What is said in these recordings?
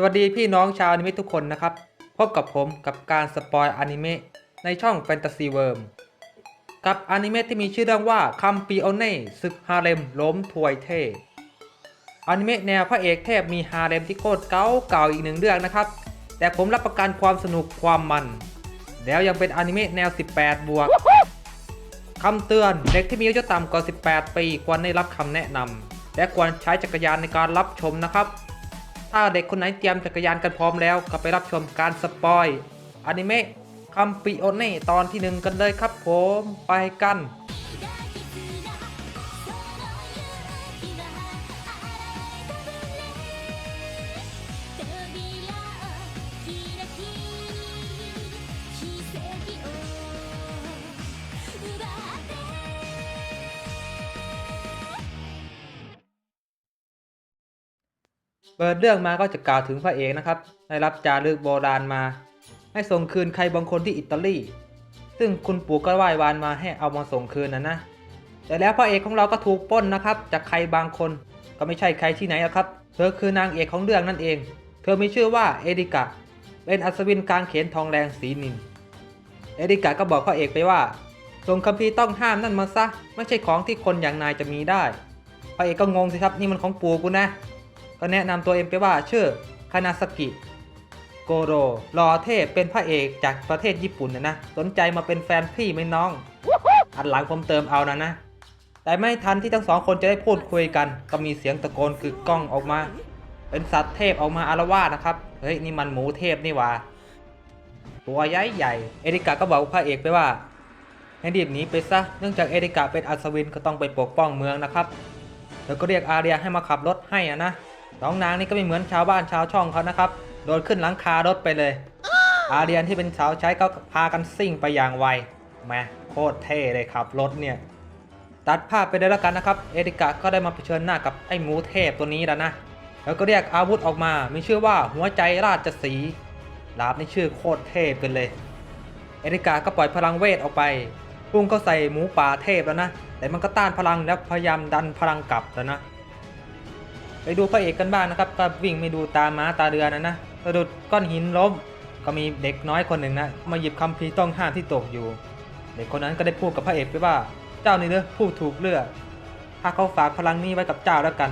สวัสดีพี่น้องชาวอนิเมะทุกคนนะครับ พบกับผมกับการสปอยอนิเมะในช่อง Fantasy Worm กับอนิเมะที่มีชื่อเรื่องว่าคัมปิโอเน่ศึกฮาเลมล้มถวยเทพอนิเมะแนวพระเอกเทพมีฮาเลมที่โคตรเก่าเก่าอีกหนึ่งเรื่องนะครับ แต่ผมรับประกันความสนุกความมัน แล้วยังเป็นอนิเมะแนว 18 บวกคำเตือนเด็กที่มีอายุต่ำกว่า 18 ปีควรได้รับคำแนะนำและควรใช้จักรยานในการรับชมนะครับ ถ้าเด็กคนไหนเตรียมจักรยานกันพร้อมแล้ว ก็ไปรับชมการสปอยอนิเมะคัมปิโอเน่ตอนที่หนึ่งกันเลยครับผม ไปกัน เปิดเรื่องมาก็จะกล่าวถึงพระเอกนะครับ ได้รับจารึกโบราณมา ให้ส่งคืนใครบางคนที่อิตาลี ซึ่งคุณปู่ก็ไหว้วานมาให้เอามาส่งคืนนะนะ แต่แล้วพระเอกของเราก็ถูกป้นนะครับ จากใครบางคน ก็ไม่ใช่ใครที่ไหนอะครับ เธอคือนางเอกของเรื่องนั่นเอง เธอมีชื่อว่าเอดิกะ เป็นอัศวินกลางเขนทองแรงสีนิน เอดิกะก็บอกพระเอกไปว่า ส่งคัมภีร์ต้องห้ามนั่นมาซะ ไม่ใช่ของที่คนอย่างนายจะมีได้ พระเอกก็งงสิครับนี่มันของปู่กูนะ ก็แนะนำตัวเองไปว่าชื่อคานาสกิโกโรรอเทพเป็นพระเอกจากประเทศญี่ปุ่นนะนะ สนใจมาเป็นแฟนพี่ไหมน้อง อันหลังผมเติมเอานะนะ แต่ไม่ทันที่ทั้งสองคนจะได้พูดคุยกัน ก็มีเสียงตะโกนคือกล้องออกมา เป็นสัตว์เทพออกมาอารวาสนะครับ เฮ้ยนี่มันหมูเทพนี่ว่าตัวใหญ่ใหญ่ เอริกาก็บอกพระเอกไปว่าให้รีบหนีไปซะ เนื่องจากเอริกาเป็นอัศวินก็ต้องไปปกป้องเมืองนะครับ แล้วก็เรียกอาเรียให้มาขับรถให้อะนะ น้องนางนี่ก็ไม่เหมือนชาวบ้านชาวช่องเขานะครับ โดนขึ้นหลังคารถไปเลย อาเรียนที่เป็นสาวใช้ก็พากันซิ่งไปอย่างไวแหมโคตรเท่เลยครับรถเนี่ย ตัดภาพไปเลยแล้วกันนะครับ เอริกาก็ได้มาเผชิญหน้ากับไอ้หมูเทพตัวนี้แล้วนะ แล้วก็เรียกอาวุธออกมา มีชื่อว่าหัวใจราชสีห์ดาบนี่ชื่อโคตรเทพกันเลย เอริกาก็ปล่อยพลังเวทออกไปพุ่งเข้าใส่หมูป่าเทพแล้วนะ แต่มันก็ต้านพลังแล้วพยายามดันพลังกลับแล้วนะ ไปดูพระเอกกันบ้างนะครับก็วิ่งไม่ดูตาม้าตาเรือนะนะสะดุดก้อนหินล้มก็มีเด็กน้อยคนหนึ่งนะมาหยิบคำพีร์ต้องห้ามที่ตกอยู่ เด็กคนนั้นก็ได้พูดกับพระเอกไปว่า เจ้านี่เนอะผู้ถูกเลือกถ้าเขาฝากพลังนี้ไว้กับเจ้าแล้วกัน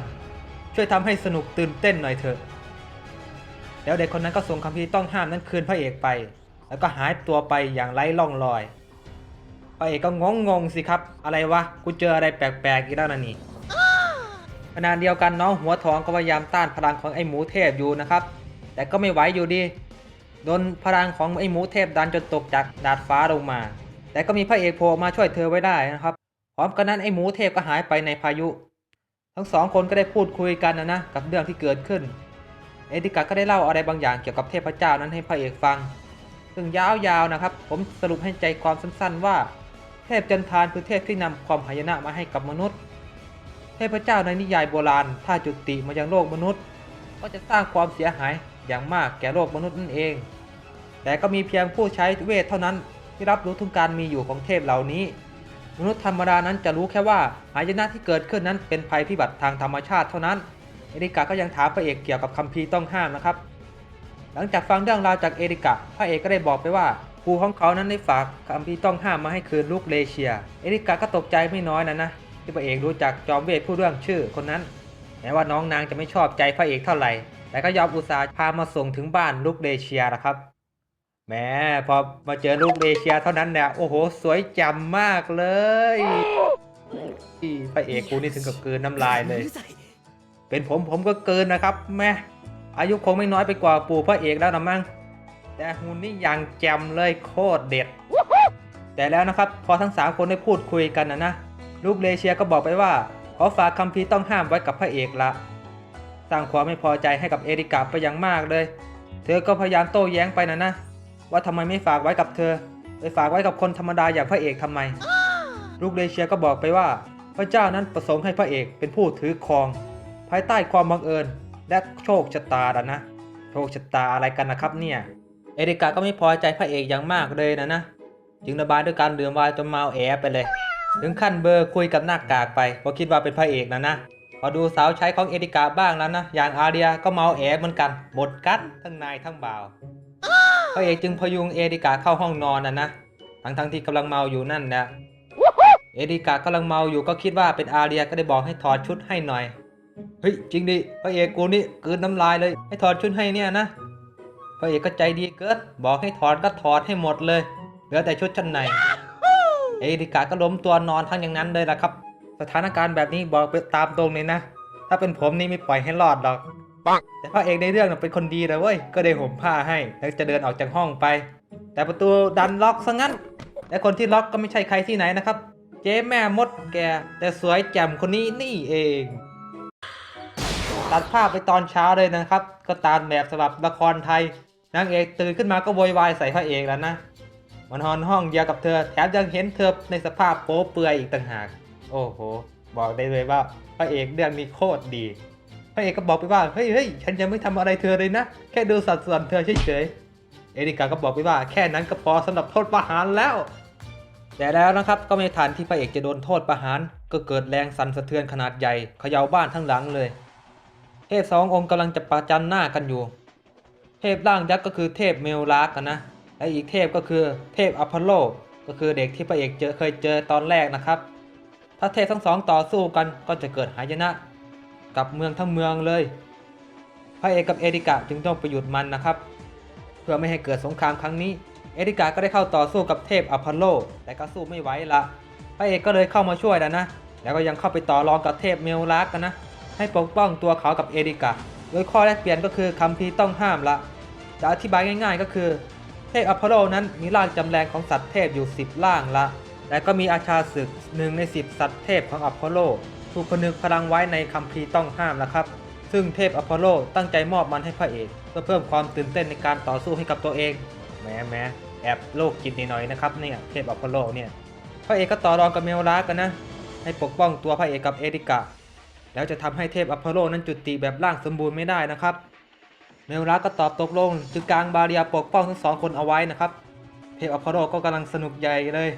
ช่วยทำให้สนุกตื่นเต้นหน่อยเถอะแล้วเด็กคนนั้นก็ส่งคำพีร์ต้องห้ามนั้นคืนพระเอกไป แล้วก็หายตัวไปอย่างไร้ร่องรอยพระเอกก็งงงๆสิครับ อะไรวะกูเจออะไรแปลกๆอีกแล้วนะนี่ ขณะเดียวกันน้องหัวทองก็พยายามต้านพลังของไอ้หมูเทพอยู่นะครับ แต่ก็ไม่ไหวอยู่ดี โดนพลังของไอ้หมูเทพดันจนตกจากดาดฟ้าลงมา แต่ก็มีพระเอกโผล่มาช่วยเธอไว้ได้นะครับ พร้อมกันนั้นไอ้หมูเทพก็หายไปในพายุ ทั้งสองคนก็ได้พูดคุยกันนะนะกับเรื่องที่เกิดขึ้น เอดิกาก็ได้เล่าอะไรบางอย่างเกี่ยวกับเทพเจ้านั้นให้พระเอกฟัง ซึ่งยาวๆนะครับ ผมสรุปให้ใจความสั้น ๆ ว่า เทพจันทานคือเทพที่นำความหายนะมาให้กับมนุษย์ เทพเจ้าในนิยายโบราณ ถ้าจุติมายังโลกมนุษย์ ก็จะสร้างความเสียหายอย่างมากแก่โลกมนุษย์นั่นเอง แต่ก็มีเพียงผู้ใช้เวทเท่านั้นที่รับรู้ถึงการมีอยู่ของเทพเหล่านี้ มนุษย์ธรรมดานั้นจะรู้แค่ว่าหายนะที่เกิดขึ้นนั้นเป็นภัยพิบัติทางธรรมชาติเท่านั้น เอริกาก็ยังถามพระเอกเกี่ยวกับคัมภีร์ต้องห้ามนะครับ หลังจากฟังเรื่องราวจากเอริกะพระเอกก็ได้บอกไปว่าครูของเขานั้นได้ฝากคัมภีร์ต้องห้ามมาให้คืนลูกเลเชีย เอริกาก็ตกใจไม่น้อยนะนะ ที่พระเอกรู้จักจอมเวทผู้เรื่องชื่อคนนั้นแม้ว่าน้องนางจะไม่ชอบใจพระเอกเท่าไหร่ แต่ก็ยอมอุตส่าห์พามาส่งถึงบ้านลูกเลเชียนะครับแหมพอมาเจอลูกเลเชียเท่านั้นเนี่ยโอ้โห สวยจำมากเลยที่พระเอกกูนี่ถึงกับเกลืนน้ำลายเลย เป็นผมผมก็เกินนะครับ แม่อายุคงไม่น้อยไปกว่าปู่พระเอกแล้วนะมั้งแต่หุ่นนี่ยังแจมเลยโคตรเด็ด แต่แล้วนะครับ พอทั้งสามคนได้พูดคุยกันนะนะ ลูกเลเชียก็บอกไปว่า ขอฝากคัมภีร์ต้องห้ามไว้กับพระเอกละสร้างความไม่พอใจให้กับเอริกาไปอย่างมากเลย เธอก็พยายามโต้แย้งไปนะนะ ว่าทำไมไม่ฝากไว้กับเธอ ไปฝากไว้กับคนธรรมดาอย่างพระเอกทำไม ลูกเลเชียก็บอกไปว่า พระเจ้านั้นประสงค์ให้พระเอกเป็นผู้ถือครอง ภายใต้ความบังเอิญ และโชคชะตาดะนะ โชคชะตาอะไรกันนะครับเนี่ยเอริกาก็ไม่พอใจพระเอกอย่างมากเลยนะนะ จึงระบายด้วยการดื่มวน์จนเมาแอไปเลย ถึงขั้นเบอร์คุยกับหน้ากากไปเพราะคิดว่าเป็นพระเอกนะนะ พอดูสาวใช้ของเอริกาบ้างแล้วนะ อย่างอาเรียก็เมาแอเหมือนกัน หมดกันทั้งนายทั้งบ่าว พระเอกจึงพยุงเอริกาเข้าห้องนอนนะนะทั้งทั้งที่กำลังเมาอยู่นั่นนะเอริกากำลังเมาอยู่ก็คิดว่าเป็นอาเรียก็ได้บอกให้ถอดชุดให้หน่อย เฮ้ยจริงดิพระเอกกูนี่กืนน้ำลายเลย ให้ถอดชุดให้เนี่ยนะ พระเอกก็ใจดีเกินบอกให้ถอดก็ถอดให้หมดเลย เหลือแต่ชุดชั้นใน เอริกาก็ล้มตัวนอนทั้งอย่างนั้นเลยละครับ สถานการณ์แบบนี้บอกไปตามตรงเลยนะ ถ้าเป็นผมนี่ไม่ปล่อยให้รอดหรอกปังแต่พระเอกในเรื่องน่ะเป็นคนดีนะเว้ย ก็ได้ห่มผ้าให้แล้วจะเดินออกจากห้องไป แต่ประตูดันล็อกซะงั้น และคนที่ล็อกก็ไม่ใช่ใครที่ไหนนะครับ เจ๊แม่มดแก แต่สวยแจ่มคนนี้นี่เองตัดภาพไปตอนเช้าเลยนะครับ ก็ตามแบบสำหรับละครไทยนางเอกตื่นขึ้นมาก็โวยวายใส่พระเอกแล้วนะ มันนอนห้องเดียวกับเธอ แถมยังเห็นเธอในสภาพโป๊เปลือยอีกต่างหาก โอ้โห บอกได้เลยว่าพระเอกเรื่องนี้โคตรดี พระเอกก็บอกไปว่า เฮ้ยเฮ้ยฉันยังไม่ทำอะไรเธอเลยนะ แค่ดูสัดส่วนเธอเฉยๆ เอริกาก็บอกไปว่าแค่นั้นก็พอสำหรับโทษประหารแล้ว แต่แล้วนะครับก็ไม่ทันที่พระเอกจะโดนโทษประหาร ก็เกิดแรงสั่นสะเทือนขนาดใหญ่เขย่าบ้านทั้งหลังเลยเทพสององค์กำลังจะประจันหน้ากันอยู่ เทพร่างยักษ์ก็คือเทพเมลลาร์กนะ และอีกเทพก็คือเทพอพอลโล ก็คือเด็กที่พระเอกเจอเคยเจอตอนแรกนะครับ ถ้าเทพทั้งสองต่อสู้กันก็จะเกิดหายนะ กับเมืองทั้งเมืองเลย พระเอกกับเอริกะจึงต้องไปหยุดมันนะครับ เพื่อไม่ให้เกิดสงครามครั้งนี้ เอริกาก็ได้เข้าต่อสู้กับเทพอพอลโล แต่ก็สู้ไม่ไหวละพระเอกก็เลยเข้ามาช่วยแล้วนะ แล้วก็ยังเข้าไปต่อรองกับเทพเมลลาร์กกันนะ ให้ปกป้องตัวเขากับเอริกาโดยข้อแรกเปลี่ยนก็คือคัมภีต้องห้ามละ จะอธิบายง่าย ๆ ก็คือ พอพอลโลนั้นมีร่างจำแรงของสัตว์เทพอยู่ 10 ร่างละ และก็มีอาชาศึกหนึ่งใน 10 สัตว์เทพของอพอลโล ถูกผนึกพลังไว้ในคัมภีร์ต้องห้ามแล้วครับ ซึ่งเทพอพอลโลตั้งใจมอบมันให้พระเอกเพื่อเพิ่มความตื่นเต้นในการต่อสู้ให้กับตัวเองแหมแหมแอบโลกจิตนิดหน่อยนะครับเนี่ยเทพอพอลโลเนี่ยพระเอกก็ต่อรองกับเมลลาร์กันนะ ให้ปกป้องตัวพระเอกกับเอริกะ แล้วจะทำให้เทพอพอลโลนั้นจุติแบบร่างสมบูรณ์ไม่ได้นะครับ เมลลาร์ก็ตอบตกลงจึงกางบาเรียปกป้องทั้งสองคนเอาไว้นะครับ เทพอพอลโลก็กำลังสนุกใหญ่เลย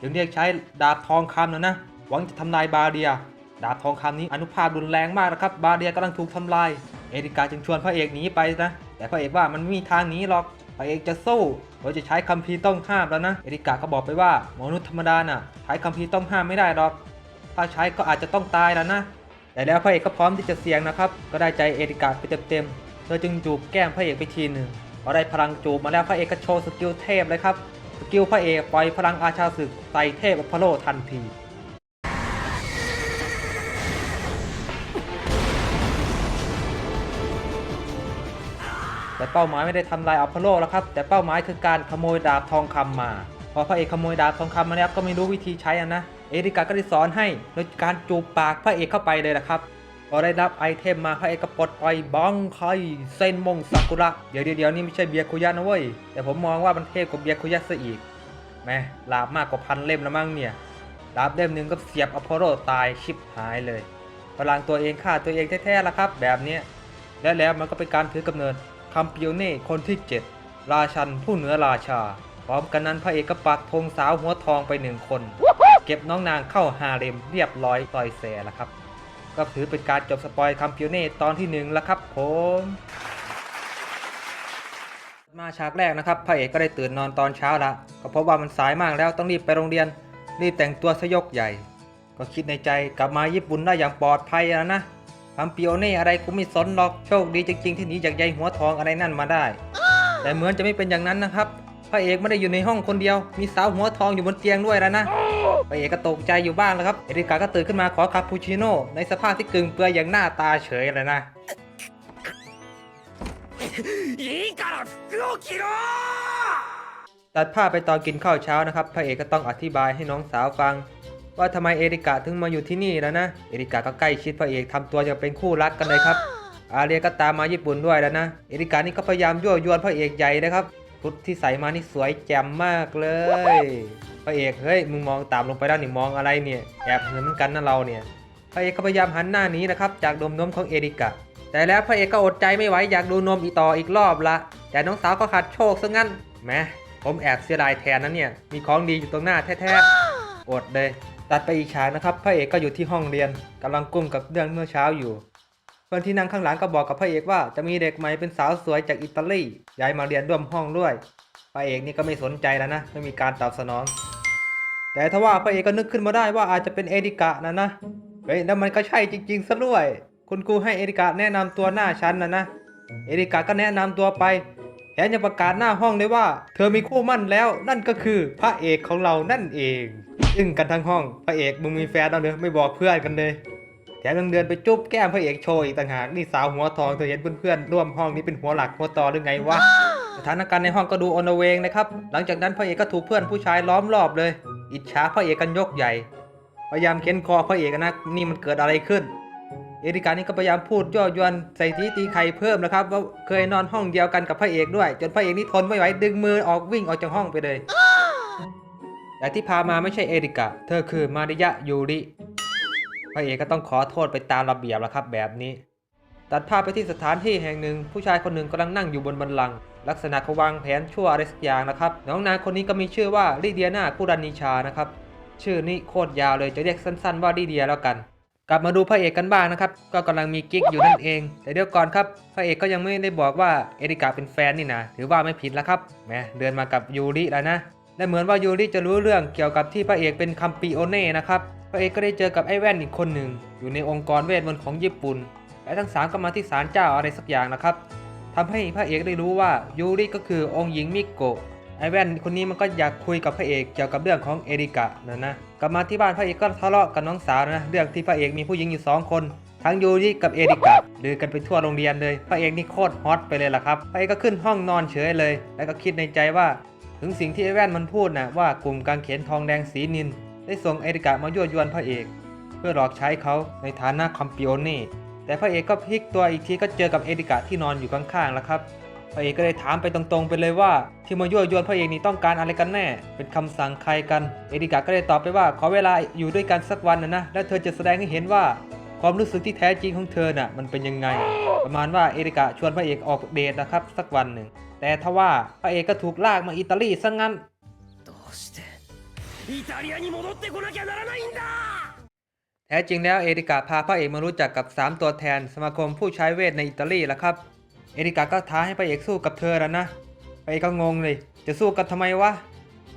จึงเรียกใช้ดาบทองคำนะนะ หวังจะทำลายบาเรีย ดาบทองคำนี้อนุภาพรุนแรงมากนะครับ บาเรียกำลังถูกทำลาย เอริกาจึงชวนพระเอกหนีไปนะ แต่พระเอกว่ามันไม่มีทางหนีหรอก พระเอกจะสู้โดยจะใช้คัมภีร์ต้องห้ามแล้วนะ เอริกาก็บอกไปว่ามนุษย์ธรรมดาน่ะใช้คัมภีร์ต้องห้ามไม่ได้หรอก ถ้าใช้ก็อาจจะต้องตายแล้วนะ แต่แล้วพระเอกก็พร้อมที่จะเสี่ยงนะครับ ก็ได้ใจเอริกาไปเต็มๆ ธอจึงจูบแก้มพระเอกไปทีหนึ่งพอได้พลังจูบมาแล้วพระเอกก็โชว์สกิลเทพเลยครับ สกิลพระเอกปล่อยพลังอาชาศึกใส่เทพอพอลโลทันทีแต่เป้าหมายไม่ได้ทำลายอพอลโลแล้วครับ แต่เป้าหมายคือการขโมยดาบทองคำมา พอพระเอกขโมยดาบทองคำมาแล้วก็ไม่รู้วิธีใช้อะนะ เอริกาก็ได้สอนให้โดยการจูบปากพระเอกเข้าไปเลยนะครับ พอได้รับไอเทมมาพระเอกก็ปลดปล่อยบ้องไคเซนมงซากุระ เดี๋ยวเดี๋ยวนี่ไม่ใช่เบียร์คุยะนะเว้ย แต่ผมมองว่ามันเทพกว่าเบียร์คุยะซะอีกแม่ลาบมากกว่าพันเล่มแล้วมั้งเนี่ยดาบเล่มหนึ่งก็เสียบอพอลโลตายชิบหายเลยพลังตัวเองฆ่าตัวเองแท้ๆแล้วครับ แบบเนี้ยและแล้วมันก็เป็นการถือกำเนิดคัมปิโอเน่คนที่ 7 ราชันผู้เหนือราชา พร้อมกันนั้นพระเอกก็ปักธงสาวหัวทองไปหนึ่งคน เก็บน้องนางเข้าฮาเร็มเรียบร้อยต่อยแสแล้วครับ ก็ถือเป็นการจบสปอยคัมปิโอเน่ตอนที่หนึ่งแล้วครับผมมาฉากแรกนะครับพระเอกก็ได้ตื่นนอนตอนเช้าละก็เพราะว่ามันสายมากแล้วต้องรีบไปโรงเรียน รีบแต่งตัวสยกใหญ่ ก็คิดในใจกลับมาญี่ปุ่นได้อย่างปลอดภัยแล้วนะทำปิโอเน่อะไรกูไม่สนหรอกโชคดีจริงๆที่หนีจากใยหัวทองอะไรนั่นมาได้ แต่เหมือนจะไม่เป็นอย่างนั้นนะครับพระเอกไม่ได้อยู่ในห้องคนเดียว มีสาวหัวทองอยู่บนเตียงด้วยแล้วนะ ไปเอกก็ตกใจอยู่บ้างแล้วครับ เอริกาก็ตื่นขึ้นมาขอคาปูชิโน่ในสภาพที่กึ่งเปลือยอย่างหน้าตาเฉยเลยนะตัดภาพไปตอนกินข้าวเช้านะครับ พระเอกก็ต้องอธิบายให้น้องสาวฟัง ว่าทำไมเอริกาถึงมาอยู่ที่นี่แล้วนะ เอริกาก็ใกล้ชิดพระเอกทำตัวจะเป็นคู่รักกันเลยครับ อาเรียก็ตามมาญี่ปุ่นด้วยแล้วนะ เอริกานี่ก็พยายามยั่วยวนพระเอกใหญ่นะครับ ชุดที่ใส่มานี่สวยแจ่มมากเลยพระเอกเฮ้ยมึงมองตามลงไปแล้วนี่มองอะไรเนี่ยแอบเห็นเหมือนกันนะเราเนี่ยพระเอกก็พยายามหันหน้านี้นะครับจากดมนมของเอริกาแต่แล้วพระเอกก็อดใจไม่ไหวอยากดูนมอีกต่ออีกรอบละ แต่น้องสาวก็ขาดโชคซะงั้นแหมผมแอบเสียดายแทนนะเนี่ยมีของดีอยู่ตรงหน้าแท้ๆอดเลยตัดไปอีกฉากนะครับพระเอกก็อยู่ที่ห้องเรียนกำลังกุ้มกับเรื่องเมื่อเช้าอยู่ เพื่อนที่นั่งข้างหลังก็บอกกับพระเอกว่าจะมีเด็กใหม่เป็นสาวสวยจากอิตาลีย้ายมาเรียนร่วมห้องด้วย พระเอกนี่ก็ไม่สนใจแล้วนะไม่มีการตอบสนอง แต่ถ้าว่าพระเอกก็นึกขึ้นมาได้ว่าอาจจะเป็นเอริกะนะนะเฮ้ยแล้วมันก็ใช่จริงๆซะด้วย คุณครูให้เอริกะแนะนำตัวหน้าชั้นนะนะเอริกาก็แนะนำตัวไปแถมยังประกาศหน้าห้องเลยว่า เธอมีคู่มั่นแล้ว นั่นก็คือพระเอกของเรานั่นเองอึ้งกันทั้งห้อง พระเอกมึงมีแฟนแล้วเนอะไม่บอกเพื่อนกันเลย แถมยังเดินไปจุ๊บแก้มพระเอกโชว์อีกต่างหากนี่สาวหัวทองเธอเห็นเพื่อนๆร่วมห้องนี้เป็นหัวหลักหัวต่อหรือไงวะสถานการณ์ในห้องก็ดูอนละเวงนะครับหลังจากนั้นพระเอกก็ถูกเพื่อนผู้ชายล้อมรอบเลย อิจฉาพระเอกกันยกใหญ่ พยายามเค้นคอพระเอกนะนี่มันเกิดอะไรขึ้น เอริกานี่ก็พยายามพูดย่อยวนใส่ทีตีไข่เพิ่มนะครับว่าเคยนอนห้องเดียวกันกับพระเอกด้วย จนพระเอกนี่ทนไม่ไหวดึงมือออกวิ่งออกจากห้องไปเลยแต่ที่พามาไม่ใช่เอริกาเธอคือมาริยะยูริ พระเอกก็ต้องขอโทษไปตามระเบียบแล้วครับแบบนี้ ตัดภาพไปที่สถานที่แห่งหนึ่ง ผู้ชายคนหนึ่งกำลังนั่งอยู่บนบันลัง ลักษณะเขาวางแผนชั่วอะไรสักอย่างนะครับ น้องนางคนนี้ก็มีชื่อว่าลิเดียนาคูรานิชานะครับ ชื่อนี้โคตรยาวเลยจะเรียกสั้นๆว่าลิเดียแล้วกัน กลับมาดูพระเอกกันบ้างนะครับ ก็กำลังมีกิ๊กอยู่นั่นเอง แต่เดี๋ยวก่อนครับ พระเอกก็ยังไม่ได้บอกว่าเอริกาเป็นแฟนนี่นะ ถือว่าไม่ผิดแล้วครับ แหมเดินมากับยูริแล้วนะ และเหมือนว่ายูริจะรู้เรื่องเกี่ยวกับที่พระเอกเป็นคัมปิโอเน่นะครับ พระเอกก็ได้เจอกับไอ้แว่นอีกคนหนึ่ง อยู่ในองค์กรเวทมนต์ของญี่ปุ่น และทั้งสามก็มาที่ศาลเจ้าอะไรสักอย่างนะครับทำให้พระเอกได้รู้ว่ายูริก็คือองค์หญิงมิโกะไอ้แว่นคนนี้มันก็อยากคุยกับพระเอกเกี่ยวกับเรื่องของเอริกะนะนะกลับมาที่บ้านพระเอกก็ทะเลาะกับน้องสาวนะเรื่องที่พระเอกมีผู้หญิงอยู่สองคนทั้งยูริกับเอริกะลือกันไปทั่วโรงเรียนเลย พระเอกนี่โคตรฮอตไปเลยล่ะครับ พระเอกก็ขึ้นห้องนอนเฉยเลย แล้วก็คิดในใจว่า ถึงสิ่งที่ไอ้แว่นมันพูดนะว่ากลุ่มกางเขนทองแดงสีนิน ได้ส่งเอริกะมายั่วยวนพระเอก เพื่อหลอกใช้เขาในฐานะคอมปิโอเน่แต่พระเอกก็พลิกตัวอีกทีก็เจอกับเอริกะที่นอนอยู่ข้างๆแล้วครับพระเอกก็เลยถามไปตรงๆไปเลยว่า ที่มายั่วยวนพระเอกนี่ต้องการอะไรกันแน่ เป็นคำสั่งใครกัน เอริกะก็เลยตอบไปว่าขอเวลาอยู่ด้วยกันสักวันนะนะแล้วเธอจะแสดงให้เห็นว่า ความรู้สึกที่แท้จริงของเธอน่ะมันเป็นยังไง ประมาณว่าเอริกะชวนพระเอกออกเดทนะครับสักวันหนึ่งแต่ทว่าพระเอกก็ถูกลากมาอิตาลีซะงั้น イタリアに戻ってこなきゃならないんだ แท้จริงแล้วเอริกาพาพระเอกมารู้จักกับ 3 ตัวแทน สมาคมผู้ใช้เวทในอิตาลีแล้วครับ เอริกาก็ท้าให้พระเอกสู้กับเธอแล้วนะพระเอกก็งงเลย จะสู้กันทำไมวะ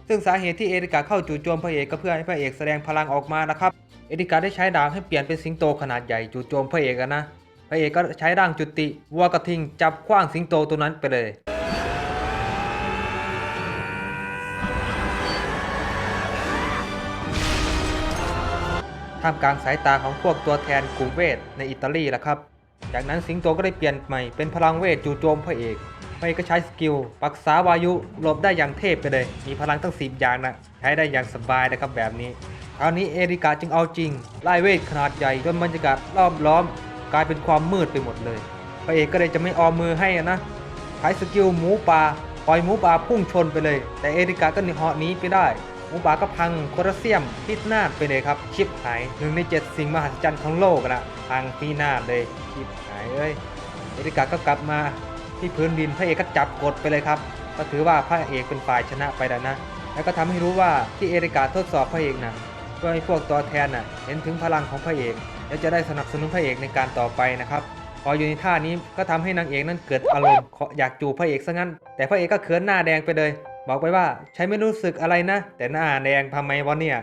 ซึ่งสาเหตุที่เอริกาเข้าจู่โจมพระเอกก็เพื่อให้พระเอกแสดงพลังออกมานะครับ เอริกาได้ใช้ดาบให้เปลี่ยนเป็นสิงโตขนาดใหญ่จู่โจมพระเอกอะนะ พระเอกก็ใช้ร่างจุติวัวกระทิงจับขว้างสิงโตตัวนั้นไปเลย ท่ามกลางสายตาของพวกตัวแทนกลุ่มเวทในอิตาลีแหละครับ จากนั้นสิงโตก็ได้เปลี่ยนใหม่เป็นพลังเวทจู่โจมพระเอกพระเอกก็ใช้สกิลปักษาวายุหลบได้อย่างเทพไปเลย มีพลังตั้งสิบอย่างนะใช้ได้อย่างสบายนะครับแบบนี้คราวนี้เอริกาจึงเอาจริงไล่เวทขนาดใหญ่จนบรรยากาศรอบล้อม กลายเป็นความมืดไปหมดเลย พระเอกก็เลยจะไม่ออมมือให้นะใช้สกิลหมูป่าปล่อยหมูป่าพุ่งชนไปเลย แต่เอริกาก็หนีเหาะหนีไปได้ หมูป่ากพังโคลเซียมพิษนาศไปเลยครับชิปหายหนึ่งในเจ็ดสิ่งมหัศจรรย์ของโลกนะพังพินาศเลยชิปหายเอ้ยเอริกาก็กลับมาที่พื้นดินพระเอกก็จับกดไปเลยครับ ก็ถือว่าพระเอกเป็นฝ่ายชนะไปแล้วนะ แล้วก็ทำให้รู้ว่าที่เอริกาทดสอบพระเอกนะเพื่อให้พวกตัวแทนน่ะเห็นถึงพลังของพระเอก และจะได้สนับสนุนพระเอกในการต่อไปนะครับพออยู่ในท่านี้ก็ทำให้นางเอกนั้นเกิดอารมณ์ออยากจูบพระเอกซะงั้น แต่พระเอกก็เขินหน้าแดงไปเลย บอกไปว่าใช้ไม่รู้สึกอะไรนะ แต่หน้าแดงทำไมวะเนี่ย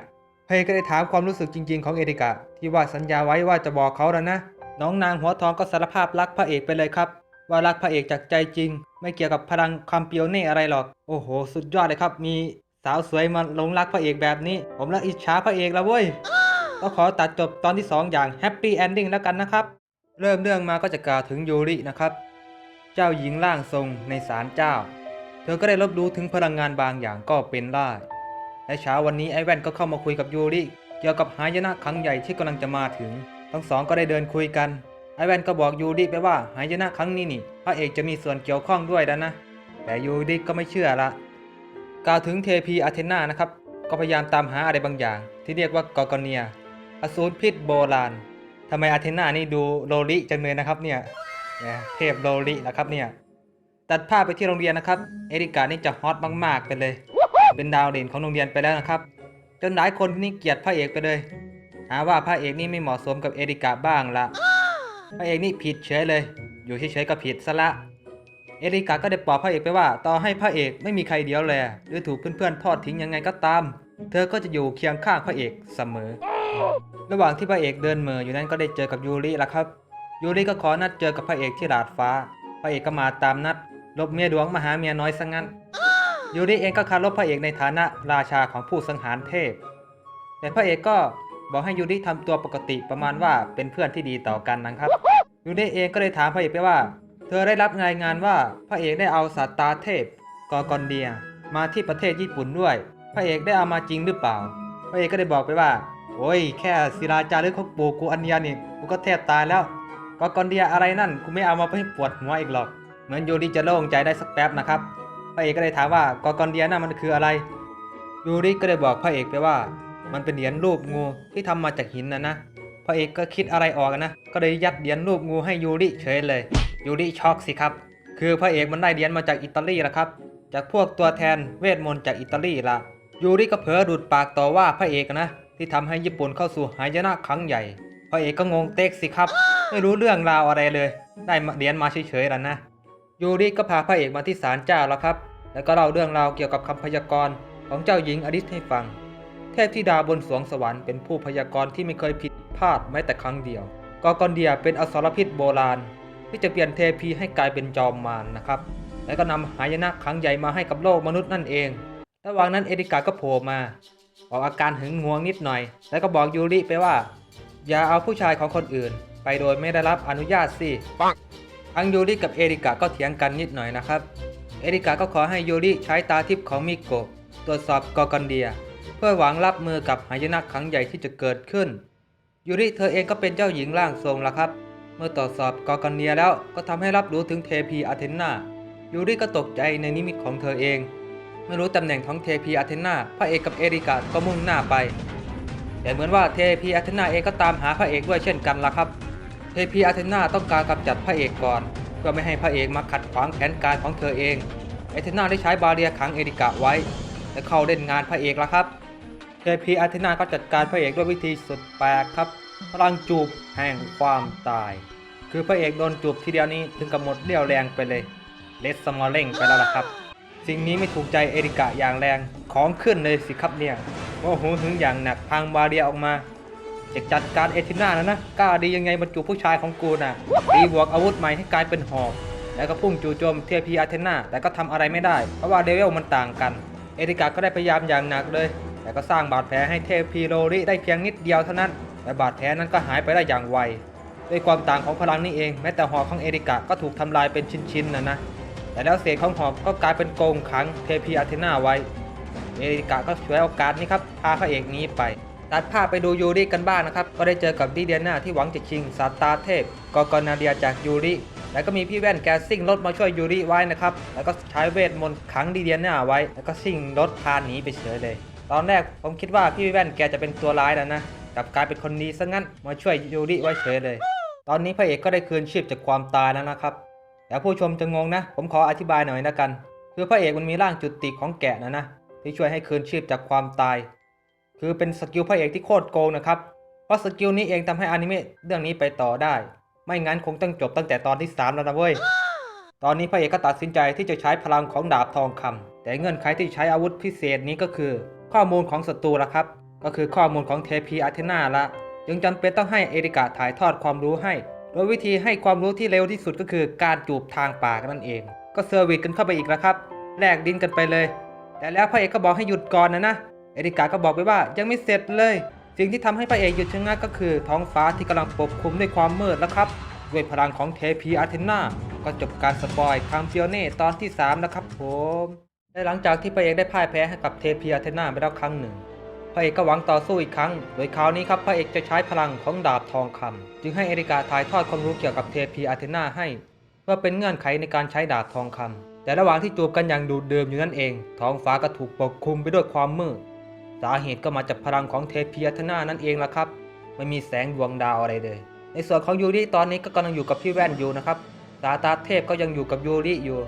เอกก็ได้ถามความรู้สึกจริง ๆ ของเอริกาที่ว่าสัญญาไว้ว่าจะบอกเขาแล้วนะ น้องนางหัวทองก็สารภาพรักพระเอกไปเลยครับ ว่ารักพระเอกจากใจจริง ไม่เกี่ยวกับพลังคัมเปียวเน่อะไรหรอก โอ้โห สุดยอดเลยครับ มีสาวสวยมาหลงรักพระเอกแบบนี้ ผมละอิจฉาพระเอกแล้วเว้ยก็ขอตัดจบตอนที่ 2 อย่างแฮปปี้แอนดิ้งแล้วกันนะครับ เริ่มเรื่องมาก็จะกล่าวถึงยูรินะครับ เจ้าหญิงร่างทรงในศาลเจ้า ธอก็ได้รับรู้ถึงพลังงานบางอย่างก็เป็นได้และเช้าวันนี้ไอแว่นก็เข้ามาคุยกับยูริเกี่ยวกับหายนะครั้งใหญ่ที่กำลังจะมาถึง ทั้งสองก็ได้เดินคุยกัน ไอแวนก็บอกยูริไปว่าหายนะครั้งนี้นี่พระเอกจะมีส่วนเกี่ยวข้องด้วยแล้วนะ แต่ยูริก็ไม่เชื่อละกล่าวถึงเทพีอาเทนานะครับ ก็พยายามตามหาอะไรบางอย่าง ที่เรียกว่ากอร์กอเนีย อสูรพิษโบราณทำไมอาเทนานี่ดูโลลิจังเลยนะครับเนี่ยแหมเทพโลลินะครับเนี่ย ตัดภาพไปที่โรงเรียนนะครับ เอริกานี่จะฮอตมาก ๆ ไปเลย เป็นดาวเด่นของโรงเรียนไปแล้วนะครับ จนหลายคนนี่เกลียดพระเอกไปเลย หาว่าพระเอกนี่ไม่เหมาะสมกับเอริกาบ้างละพระเอกนี่ผิดเฉยเลย อยู่เฉยๆก็ผิดซะละ เอริกาก็ได้ปลอบพระเอกไปว่า ต่อให้พระเอกไม่มีใครเดียวแล หรือถูกเพื่อนๆทอดทิ้งยังไงก็ตาม เธอก็จะอยู่เคียงข้างพระเอกเสมอ ระหว่างที่พระเอกเดินเหมออยู่นั้นก็ได้เจอกับยูริละครับ ยูริก็ขอนัดเจอกับพระเอกที่ดาดฟ้า พระเอกก็มาตามนัด ลบเมียหลวงมาหาเมียน้อยซะงั้น ยูริเองก็คารพพระเอกในฐานะราชาของผู้สังหารเทพ แต่พระเอกก็บอกให้ยูริทำตัวปกติประมาณว่าเป็นเพื่อนที่ดีต่อกันนะครับ ยูริเองก็เลยถามพระเอกไปว่า เธอได้รับรายงานว่าพระเอกได้เอาสัตตาเทพกอกอนเดีย มาที่ประเทศญี่ปุ่นด้วย พระเอกได้เอามาจริงหรือเปล่า พระเอกก็ได้บอกไปว่า โอ้ยแค่ศิลาจารึกของปู่กูอันเดียนี่กูก็แทบตายแล้วกอกอนเดียอะไรนั่นกูไม่เอามาให้ปวดหัวอีกหรอก เหมือนยูริจะโล่งใจได้สักแป๊บนะครับพระเอกก็เลยถามว่ากอกอนเดียนั่นมันคืออะไรยูริก็ได้บอกพระเอกไปว่า มันเป็นเหรียญรูปงูที่ทำมาจากหินนะนะพระเอกก็คิดอะไรออกนะก็เลยยัดเหรียญรูปงูให้ยูริเฉยเลยยูริช็อกสิครับ คือพระเอกมันได้เหรียญมาจากอิตาลีละครับ จากพวกตัวแทนเวทมนต์จากอิตาลีละยูริก็เผลอดูดปากต่อว่าพระเอกนะ ที่ทำให้ญี่ปุ่นเข้าสู่หายนะครั้งใหญ่พระเอกก็งงเต็กสิครับ ไม่รู้เรื่องราวอะไรเลย ได้เหรียญมาเฉยๆแล้วนะ ยูริก็พาพระเอกมาที่ศาลเจ้าแล้วครับ แล้วก็เล่าเรื่องราวเกี่ยวกับคำพยากรณ์ของเจ้าหญิงอดิษให้ฟัง เทพธิดาบนสวงสวรรค์เป็นผู้พยากรณ์ที่ไม่เคยผิดพลาดแม้แต่ครั้งเดียว กอกอนเดียเป็นอสรพิษโบราณ ที่จะเปลี่ยนเทพีให้กลายเป็นจอมมารนะครับ แล้วก็นำหายนะครั้งใหญ่มาให้กับโลกมนุษย์นั่นเอง ระหว่างนั้นเอริกาก็โผล่มาออกอาการหึงหวงนิดหน่อย แล้วก็บอกยูริไปว่า อย่าเอาผู้ชายของคนอื่น ไปโดยไม่ได้รับอนุญาตสิ ทั้งยูริกับเอริกาก็เถียงกันนิดหน่อยนะครับ เอริกาก็ขอให้ยูริใช้ตาทิพย์ของมิโกะตรวจสอบกอกอนเดีย เพื่อหวังรับมือกับหายนะครั้งใหญ่ที่จะเกิดขึ้น ยูริเธอเองก็เป็นเจ้าหญิงร่างทรงละครับ เมื่อตรวจสอบกอกอนเดียแล้วก็ทำให้รับรู้ถึงเทพีอาเทนายูริก็ตกใจในนิมิตของเธอเอง ไม่รู้ตำแหน่งของเทพีอาเทนาพระเอกกับเอริกาก็มุ่งหน้าไป แต่เหมือนว่าเทพีอาเทนาเองก็ตามหาพระเอกด้วยเช่นกันละครับ เทพีอาเทนาต้องการกำจัดพระเอกก่อน เพื่อไม่ให้พระเอกมาขัดขวางแผนการของเธอเองเอเทนาได้ใช้บาเรียขังเอริกาไว้ และเข้าเล่นงานพระเอกแล้วครับเทพีอาเทนาก็จัดการพระเอกด้วยวิธีสุดแปลกครับพลังจูบแห่งความตาย คือพระเอกโดนจูบทีเดียวนี้ถึงกับหมดเรี่ยวแรงไปเลยเลสสมอลเล่งไปแล้วล่ะครับ สิ่งนี้ไม่ถูกใจเอริกะอย่างแรงของขึ้นเลยสิครับเนี่ยโอ้โหหึงอย่างหนักพังบาเรียออกมา จะจัดการเอทิน่าแล้วนะ กล้าดียังไงมาจูบผู้ชายของกูน่ะตีบวกอาวุธใหม่ให้กลายเป็นหอก แล้วก็พุ่งจู่โจมเทพีอาเทน่าแต่ก็ทำอะไรไม่ได้ เพราะว่าเลเวลมันต่างกัน เอริกาก็ได้พยายามอย่างหนักเลย แต่ก็สร้างบาดแผลให้เทพีโรริได้เพียงนิดเดียวเท่านั้นแต่บาดแผลนั้นก็หายไปได้อย่างไว ด้วยความต่างของพลังนี่เอง แม้แต่หอกของเอริกาก็ถูกทำลายเป็นชิ้นๆนะนะ แต่แล้วเศษของหอกก็กลายเป็นโกงขังเทพีอาเทน่าไว้ เอริกาก็ช่วยโอกาสนี้ครับพาพระเอกนี้ไป ตัดภาพไปดูยูริกันบ้างนะครับ ก็ได้เจอกับดิเดียนาที่หวังจะชิงซาตาเทพกอกอนาเดียจากยูริ แล้วก็มีพี่แว่นแกซิ่งรถมาช่วยยูริไว้นะครับ แล้วก็ใช้เวทมนต์ขังดิเดียนาไว้ แล้วก็ซิ่งรถพาหนีไปเฉยเลย ตอนแรกผมคิดว่าพี่แว่นแกจะเป็นตัวร้ายแล้วนะกลับกลายเป็นคนดีซะงั้นมาช่วยยูริไว้เฉยเลย ตอนนี้พระเอกก็ได้คืนชีพจากความตายแล้วนะครับ แต่ผู้ชมจะงงนะ ผมขออธิบายหน่อยนะกัน คือพระเอกมันมีร่างจุติของแกะนะนะที่ช่วยให้คืนชีพจากความตาย คือเป็นสกิลพระเอกที่โคตรโกงนะครับ เพราะสกิลนี้เองทำให้อนิเมะเรื่องนี้ไปต่อได้ ไม่งั้นคงต้องจบตั้งแต่ตอนที่ 3 แล้วนะเว้ย ตอนนี้พระเอกก็ตัดสินใจที่จะใช้พลังของดาบทองคำแต่เงื่อนไขที่ใช้อาวุธพิเศษนี้ก็คือ ข้อมูลของศัตรูละครับ ก็คือข้อมูลของเทพีอาเทนาละจึงจำเป็นต้องให้เอริกาถ่ายทอดความรู้ให้ โดยวิธีให้ความรู้ที่เร็วที่สุดก็คือการจูบทางปากนั่นเอง ก็เซอร์วิสกันเข้าไปอีกแล้วครับแลกดินกันไปเลย แต่แล้วพระเอกก็บอกให้หยุดก่อนนะนะ เอริกาก็บอกไปว่ายังไม่เสร็จเลย สิ่งที่ทำให้พระเอกหยุดชะงักก็คือท้องฟ้าที่กำลังปกคลุมด้วยความมืดแล้วครับ ด้วยพลังของเทพีอาร์เทนาก็จบการสปอยคำเปียเน่ตอนที่ 3 นะครับผมและหลังจากที่พระเอกได้พ่ายแพ้ให้กับเทพีอาร์เทนาไปแล้วครั้งหนึ่งพระเอกก็หวังต่อสู้อีกครั้ง โดยคราวนี้ครับพระเอกจะใช้พลังของดาบทองคำจึงให้เอริกาถ่ายทอดความรู้เกี่ยวกับเทพีอาร์เทนาให้เพื่อเป็นเงื่อนไขในการใช้ดาบทองคำแต่ระหว่างที่จูบกันอย่างดูดเดื่มอยู่นั่นเอง ท้องฟ้าก็ถูกปกคลุมไปด้วยความมืด สาเหตุก็มาจากพลังของเทพีอาเทนานั่นเองละครับ ไม่มีแสงดวงดาวอะไรเลย ในส่วนของยูริตอนนี้ก็กำลังอยู่กับพี่แว่นอยู่นะครับซาตาเทพก็ยังอยู่กับยูริอยู่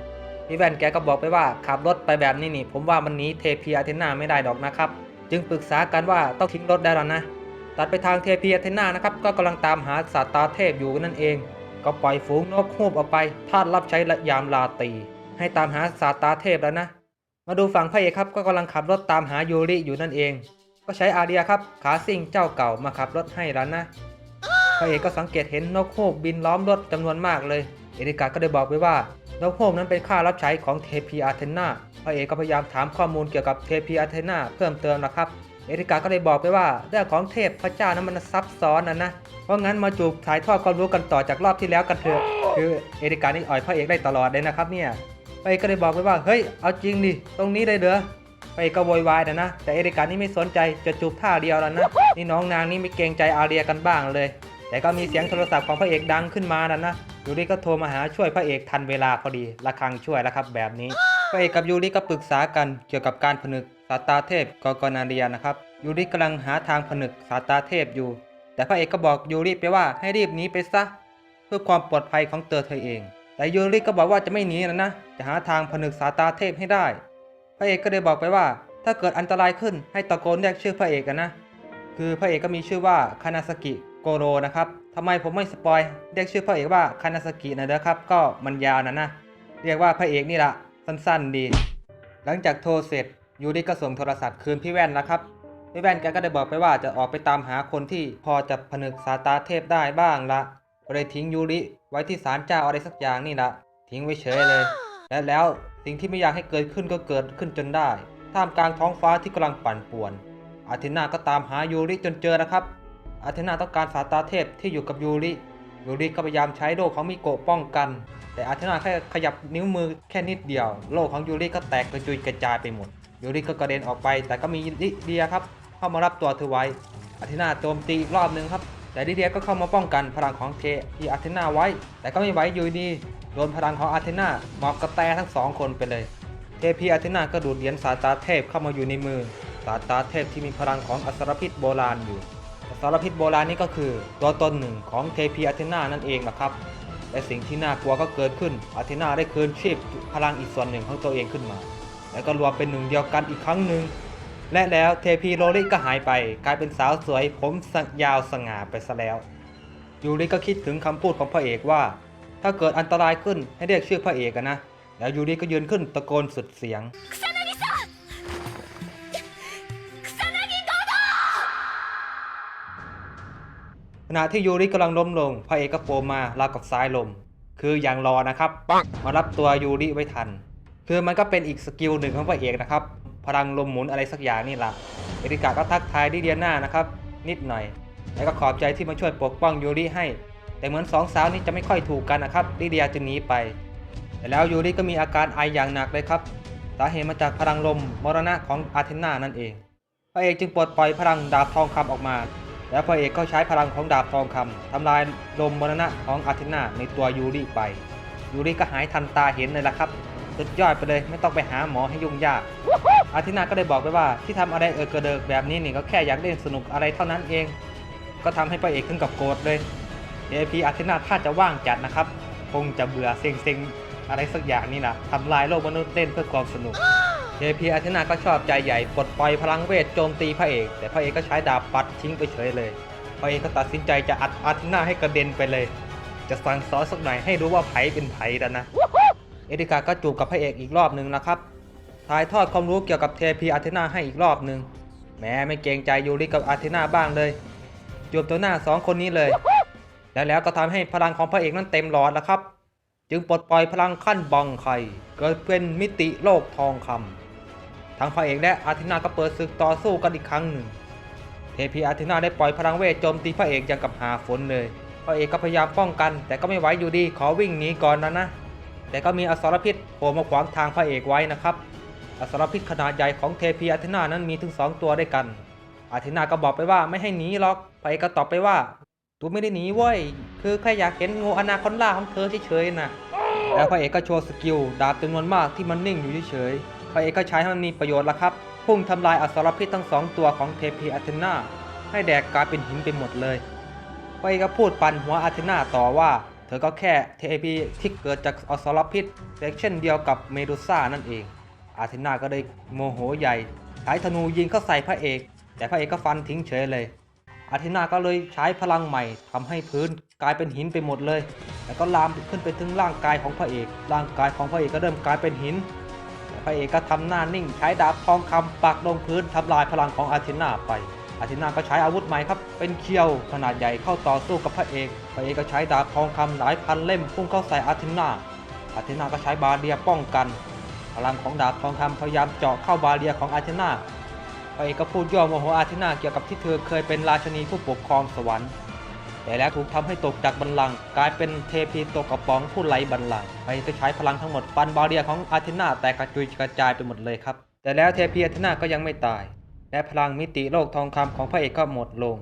พี่แว่นแกก็บอกไปว่าขับรถไปแบบนี้นี่ ผมว่ามันหนีเทพีอาเทนาไม่ได้ดอกนะครับ จึงปรึกษากันว่าต้องทิ้งรถได้แล้วนะตัดไปทางเทพีอาเทนานะครับก็กำลังตามหาสาตาเทพอยู่นั่นเอง ก็ปล่อยฝูงนกฮูบออกไปทาสรับใช้ละยามลาตี ให้ตามหาสาตาเทพแล้วนะ มาดูฝั่งพระเอกครับก็กำลังขับรถตามหายูริอยู่นั่นเอง ก็ใช้อาเดียครับขาซิ่งเจ้าเก่ามาขับรถให้แล้วนะพระเอกก็สังเกตเห็นนกฮูกบินล้อมรถจำนวนมากเลย เอริกาก็ได้บอกไปว่านกฮูกนั้นเป็นข้ารับใช้ของเทพีอาเทนาพระเอกก็พยายามถามข้อมูลเกี่ยวกับเทพีอาเทนาเพิ่มเติมนะครับ เอริกาก็ได้บอกไปว่าเรื่องของเทพพระเจ้านั้นมันซับซ้อนนะนะ เพราะงั้นมาจูบถ่ายทอดความรู้กันต่อจากรอบที่แล้วกันเถอะ คือเอริกานี่อ่อยพระเอกได้ตลอดเลยนะครับเนี่ย พระเอกก็ได้บอกไปว่า เฮ้ย เอาจริงดิ ตรงนี้เลยเด้อพระเอกก็โวยวายนะนะ แต่เอริกานี่ไม่สนใจ จะจูบท่าเดียวแล้วนะ นี่น้องนางนี่ไม่เกรงใจอาเรียกันบ้างเลย แต่ก็มีเสียงโทรศัพท์ของพระเอกดังขึ้นมานะนะ ยูริก็โทรมาหาช่วยพระเอกทันเวลาพอดี ระฆังช่วยแล้วครับแบบนี้ พระเอกกับยูริก็ปรึกษากันเกี่ยวกับการผนึกสาตราเทพกอกนาเรียนะครับ ยูริกำลังหาทางผนึกสาตราเทพอยู่ แต่พระเอกก็บอกยูริไปว่าให้รีบหนีไปซะ เพื่อความปลอดภัยของตัวเธอเอง แต่ยูริก็บอกว่าจะไม่หนีนะนะ จะหาทางผนึกสาตาเทพให้ได้ พระเอกก็เลยบอกไปว่า ถ้าเกิดอันตรายขึ้นให้ตะโกนเรียกชื่อพระเอกกันนะ คือพระเอกก็มีชื่อว่าคานาสกิโกโรนะครับทำไมผมไม่สปอยเรียกชื่อพระเอกว่าคานาสกินะเด้อครับ ก็มันยาวนะนะ เรียกว่าพระเอกนี่ละสั้นๆดี หลังจากโทรเสร็จยูริก็ส่งโทรศัพท์คืนพี่แว่นแล้วครับพี่แว่นแกก็ได้บอกไปว่าจะออกไปตามหาคนที่พอจะผนึกสาตาเทพได้บ้างละ ก็เลยทิ้งยูริไว้ที่ศาลเจ้าอะไรสักอย่างนี่ละทิ้งไว้เฉยเลย และแล้วสิ่งที่ไม่อยากให้เกิดขึ้นก็เกิดขึ้นจนได้ ท่ามกลางท้องฟ้าที่กำลังปั่นป่วน อาเทนาก็ตามหายูริจนเจอนะครับ อาเทนาต้องการสาตราเทพที่อยู่กับยูริยูริก็พยายามใช้โล่ของมิโกะป้องกัน แต่อาเทนาแค่ขยับนิ้วมือแค่นิดเดียว โล่ของยูริก็แตกกระจุยกระจายไปหมดยูริก็กระเด็นออกไป แต่ก็มีลิเดียครับ เข้ามารับตัวเธอไว้อาเทนาโจมตีอีกรอบหนึ่งครับ แต่ลิเดียก็เข้ามาป้องกันพลังของเทที่อาเทนาไว้ แต่ก็ไม่ไหวอยู่ดีโดนพลังของอาเทนาหมอบกระแตทั้งสองคนไปเลย เทพีอาเทนาก็ดูดเหรียญสาตาเทพเข้ามาอยู่ในมือ สาตาเทพที่มีพลังของอสรพิษโบราณอยู่ อสรพิษโบราณนี้ก็คือ ตัวตนหนึ่งของเทพีอาเทนานั่นเองนะครับและสิ่งที่น่ากลัวก็เกิดขึ้น อาเทนาได้คืนชีพพลังอีกส่วนหนึ่งของตัวเองขึ้นมา แล้วก็รวมเป็นหนึ่งเดียวกันอีกครั้งหนึ่ง และแล้วเทพีโรลิก็หายไป กลายเป็นสาวสวยผมสักยาวสง่าไปซะแล้วยูริก็คิดถึงคำพูดของพระเอกว่า ถ้าเกิดอันตรายขึ้นให้เรียกชื่อพระเอกนะแล้วยูริก็ยืนขึ้นตะโกนสุดเสียงขณะที่ยูริกำลังล้มลง พระเอกก็โผล่มาราวกับสายลม คืออย่างรอนะครับ มารับตัวยูริไว้ทัน คือมันก็เป็นอีกสกิลหนึ่งของพระเอกนะครับ พลังลมหมุนอะไรสักอย่างนี่ละเอริกาก็ทักทายดิเดียนานะครับ นิดหน่อย แล้วก็ขอบใจที่มาช่วยปกป้องยูริให้ แต่เหมือนสองสาวนี้จะไม่ค่อยถูกกันนะครับลิเดียจึงหนีไปแต่แล้วยูริก็มีอาการไออย่างหนักเลยครับ สาเหตุมาจากพลังลมมรณะของอาเทนานั่นเองพระเอกจึงปลดปล่อยพลังดาบทองคำออกมา แล้วพระเอกก็ใช้พลังของดาบทองคำทำลายลมมรณะของอาเทนาในตัวยูริไป ยูริก็หายทันตาเห็นเลยละครับ สุดยอดไปเลย ไม่ต้องไปหาหมอให้ยุ่งยาก อาเทนาก็ได้บอกไปว่าที่ทำอะไรเออกระเดิกแบบนี้นี่ก็แค่อยากเล่นสนุกอะไรเท่านั้นเอง ก็ทำให้พระเอกขึ้นกับโกรธเลยเอพีอาเทนาถ้าจะว่างจัดนะครับ คงจะเบื่อเซ็งๆอะไรสักอย่างนี่นะทำลายโลกมนุษย์เล่นเพื่อความสนุกเอพีอาเทนาก็ชอบใจใหญ่ปลดปล่อยพลังเวทโจมตีพระเอก แต่พระเอกก็ใช้ดาบปัดทิ้งไปเฉยเลยพระเอกก็ตัดสินใจจะอัดอาเทนาให้กระเด็นไปเลย จะสั่งสอนสักหน่อยให้รู้ว่าไผเป็นไผแล้วนะ เอริกาก็จูบกับพระเอกอีกรอบหนึ่งนะครับ ถ่ายทอดความรู้เกี่ยวกับเทพีอาเทนาให้อีกรอบหนึ่งแม้ไม่เกรงใจยูริกับอาเทนาบ้างเลย จูบตัวหน้าสองคนนี้เลย แล้วแล้วก็ทำให้พลังของพระเอกนั้นเต็มหลอดแล้วครับ จึงปลดปล่อยพลังขั้นบังไคเกิดเป็นมิติโลกทองคำทั้งพระเอกและอาเทนาก็เปิดศึกต่อสู้กันอีกครั้งหนึ่ง เทพีอาเทนาได้ปล่อยพลังเวทโจมตีพระเอกอย่างกับหาฝนเลยพระเอกก็พยายามป้องกัน แต่ก็ไม่ไหวอยู่ดีขอวิ่งหนีก่อนนะนะ แต่ก็มีอสรพิษโผล่มาขวางทางพระเอกไว้นะครับ อสรพิษขนาดใหญ่ของเทพีอาเทนานั้นมีถึงสองตัวด้วยกัน อาเทนาก็บอกไปว่าไม่ให้หนีหรอกพระเอกก็ตอบไปว่าตัวไม่ได้หนีเว้ย คือแค่อยากเห็นงูอนาคอนล่าของเธอเฉยๆนะแล้วพระเอกก็โชว์สกิลดาบจำนวนมากที่มันนิ่งอยู่เฉยๆ พระเอกก็ใช้ให้มันมีประโยชน์ละครับ พุ่งทำลายอสรพิษทั้งสองตัวของเทพีอาเทนาให้แดกกลายเป็นหินไปหมดเลย พระเอกก็พูดปันหัวอาเทนาต่อว่า ธอก็แค่เทพีที่เกิดจากอสรพิษเช่นเดียวกับเมดูซ่านั่นเอง อาเทนาก็ได้โมโหใหญ่ใช้ธนูยิงเข้าใส่พระเอก แต่พระเอกก็ฟันทิ้งเฉยเลย อาเทนาก็เลยใช้พลังใหม่ทำให้พื้นกลายเป็นหินไปหมดเลย แล้วก็ลามขึ้นไปถึงร่างกายของพระเอก ร่างกายของพระเอกก็เริ่มกลายเป็นหินแต่พระเอกก็ทำหน้านิ่งใช้ดาบทองคำปักลงพื้นทำลายพลังของอาเทนาไป อาเทนาก็ใช้อาวุธใหม่ครับ เป็นเคียวขนาดใหญ่เข้าต่อสู้กับพระเอกพระเอกก็ใช้ดาบทองคำหลายพันเล่มพุ่งเข้าใส่อาเทนาอาเทนาก็ใช้บาเรียป้องกันพลังของดาบทองคำพยายามเจาะเข้าบาเรียของอาเทนาพระเอกก็พูดย่อโมโหอาเทนาเกี่ยวกับที่เธอเคยเป็นราชนีผู้ปกครองสวรรค์แต่แล้วถูกทำให้ตกจากบัลลังกลายเป็นเทพีตกกระป๋องผู้ไร้บัลลังพระเอกก็ใช้พลังทั้งหมดฟันบาเรียของอาเทนาแตกกระจุยกระจายไปหมดเลยครับ แต่แล้วเทพีอาเทนาก็ยังไม่ตาย และพลังมิติโลกทองคำของพระเอกก็หมดลง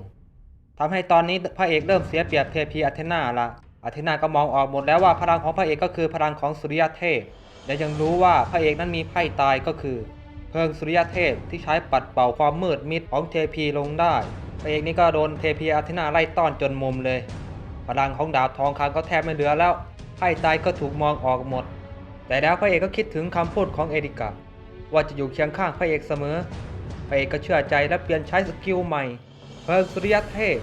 ทำให้ตอนนี้พระเอกเริ่มเสียเปรียบเทพีอาเทนาละอาเทนาก็มองออกหมดแล้วว่าพลังของพระเอกก็คือพลังของสุริยเทพ และยังรู้ว่าพระเอกนั้นมีไพ่ตายก็คือ เพลิงสุริยเทพที่ใช้ปัดเป่าความมืดมิดของเทพีลงได้ พระเอกนี่ก็โดนเทพีอาเทนาไล่ต้อนจนมุมเลย พลังของดาบทองคำก็แทบไม่เหลือแล้วไพ่ตายก็ถูกมองออกหมด แต่แล้วพระเอกก็คิดถึงคำพูดของเอริกาว่าจะอยู่เคียงข้างพระเอกเสมอ ระเอกก็เชื่อใจและเปลี่ยนใช้สกิลใหม่เพลิงสุริยเทพ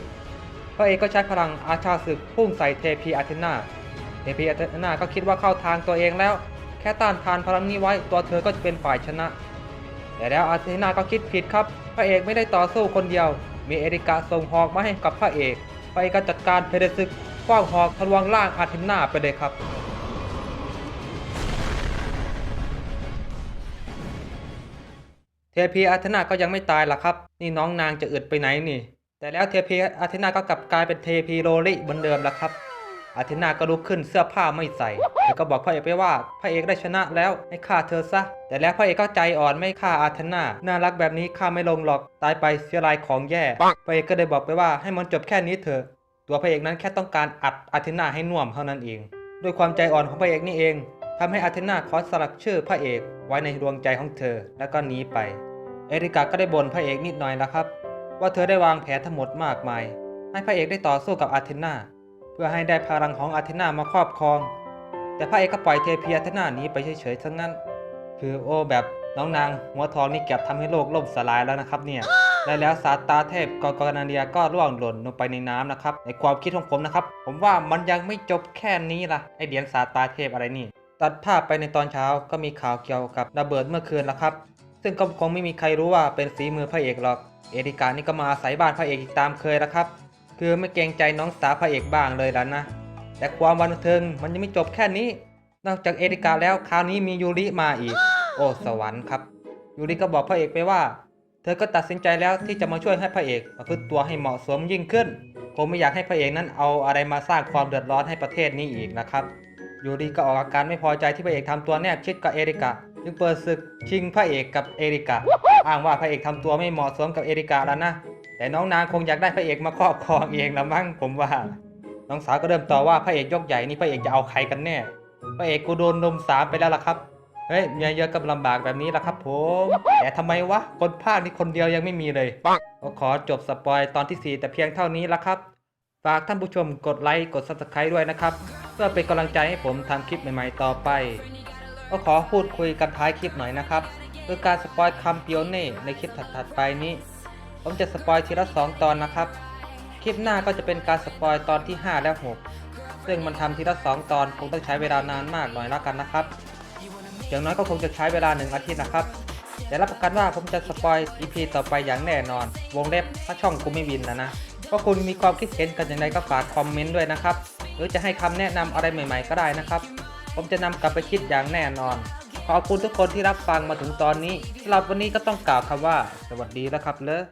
พระเอกก็ใช้พลังอาชาศึกพุ่งใส่เทพีอาเทนาเทพีอาเทนาก็คิดว่าเข้าทางตัวเองแล้ว แค่ต้านทานพลังนี้ไว้ตัวเธอก็จะเป็นฝ่ายชนะ แต่แล้วอาเทนาก็คิดผิดครับ พระเอกไม่ได้ต่อสู้คนเดียว มีเอริกาส่งหอกมาให้กับพระเอก พระเอกก็จัดการเพเดซึกคว้างหอกทะลวงล่างอาเทนาไปเลยครับ เทพีอาเทนาก็ยังไม่ตายหรอกครับ นี่น้องนางจะอึดไปไหนนี่ แต่แล้วเทพีอาเทนาก็กลับกลายเป็นเทพีโรลิเหมือนเดิมแล้วครับ อาเทนาก็ลุกขึ้นเสื้อผ้าไม่ใส่แล้วก็บอกพระเอกไปว่าพระเอกได้ชนะแล้วให้ฆ่าเธอซะ แต่แล้วพระเอกก็ใจอ่อนไม่ฆ่าอาเทนาน่ารักแบบนี้ฆ่าไม่ลงหรอกตายไปเสียรายของแย่พระเอกก็ได้บอกไปว่าให้มันจบแค่นี้เถอะ ตัวพระเอกนั้นแค่ต้องการอัดอาเทนาให้น่วมเท่านั้นเอง ด้วยความใจอ่อนของพระเอกนี่เองทำให้อาเทนาขอสลักชื่อพระเอกไว้ในดวงใจของเธอแล้วก็หนีไป เอริกาก็ได้บ่นพระเอกนิดหน่อยแล้วครับ ว่าเธอได้วางแผนทั้งหมดมากมาย ให้พระเอกได้ต่อสู้กับอาเทนาเพื่อให้ได้พลังของอาเทนามาครอบครอง แต่พระเอกก็ปล่อยเทพีอาเทนานี้ไปเฉยๆทั้งนั้น คือโอ้แบบน้องนางหัวทองนี่เก็บทำให้โลกล่มสลายแล้วนะครับเนี่ยและแล้วซาตาเทพกอกรนาเดียก็ร่วงหล่นลงไปในน้ำนะครับ ในความคิดของผมนะครับ ผมว่ามันยังไม่จบแค่นี้ล่ะไอเหรียญซาตาเทพอะไรนี่ ตัดภาพไปในตอนเช้าก็มีข่าวเกี่ยวกับระเบิดเมื่อคืนแล้วครับ ซึ่งก็คงไม่มีใครรู้ว่าเป็นฝีมือพระเอกหรอก เอริกานี่ก็มาอาศัยบ้านพระเอกอีกตามเคยแล้วครับ คือไม่เกรงใจน้องสาวพระเอกบ้างเลยแล้วนะ แต่ความบันเทิงมันยังไม่จบแค่นี้ นอกจากเอริกาแล้วคราวนี้มียูริมาอีก โอ้สวรรค์ครับ ยูริก็บอกพระเอกไปว่า เธอก็ตัดสินใจแล้วที่จะมาช่วยให้พระเอกประพฤติตัวให้เหมาะสมยิ่งขึ้นคงไม่อยากให้พระเอกนั้นเอาอะไรมาสร้างความเดือดร้อนให้ประเทศนี้อีกนะครับ ยูริก็ออกอาการไม่พอใจที่พระเอกทำตัวแนบชิดกับเอริกา จึงเปิดศึกชิงพระเอกกับเอริกาอ้างว่าพระเอกทำตัวไม่เหมาะสมกับเอริกาแล้วนะ แต่น้องนางคงอยากได้พระเอกมาครอบครองเองละมั้งผมว่า น้องสาวก็เริ่มต่อว่าพระเอกยกใหญ่นี่พระเอกจะเอาใครกันแน่ พระเอกกูโดนนมสามไปแล้วล่ะครับ เฮ้ยเมียเยอะกับลำบากแบบนี้ล่ะครับผม แต่ทำไมวะ คนภาคนี่คนเดียวยังไม่มีเลยก็ขอจบสปอยตอนที่ 4 แต่เพียงเท่านี้ละครับฝากท่านผู้ชมกดไลค์ กด subscribe ด้วยนะครับ เพื่อเป็นกำลังใจให้ผมทำคลิปใหม่ ๆ ต่อไป ก็ขอพูดคุยกันท้ายคลิปหน่อยนะครับคือการสปอยคำปิโอเน่ในคลิปถัดๆไปนี้ ผมจะสปอยทีละ 2 ตอนนะครับ คลิปหน้าก็จะเป็นการสปอยตอนที่ 5 และ 6 ซึ่งมันทำทีละ 2 ตอนคงต้องใช้เวลานานมากหน่อยแล้วกันนะครับ อย่างน้อยก็คงจะใช้เวลา 1 อาทิตย์นะครับแต่รับประกันว่าผมจะสปอย EP ต่อไปอย่างแน่นอน วงเล็บถ้าช่องกูไม่วินนะนะก็คุณมีความคิดเห็นกันอย่างไรก็ฝากคอมเมนต์ด้วยนะครับ หรือจะให้คำแนะนำอะไรใหม่ ๆ ก็ได้นะครับ ผมจะนำกลับไปคิดอย่างแน่นอน ขอบคุณทุกคนที่รับฟังมาถึงตอนนี้สำหรับวันนี้ก็ต้องกล่าวคำว่า สวัสดีแล้วครับเลอ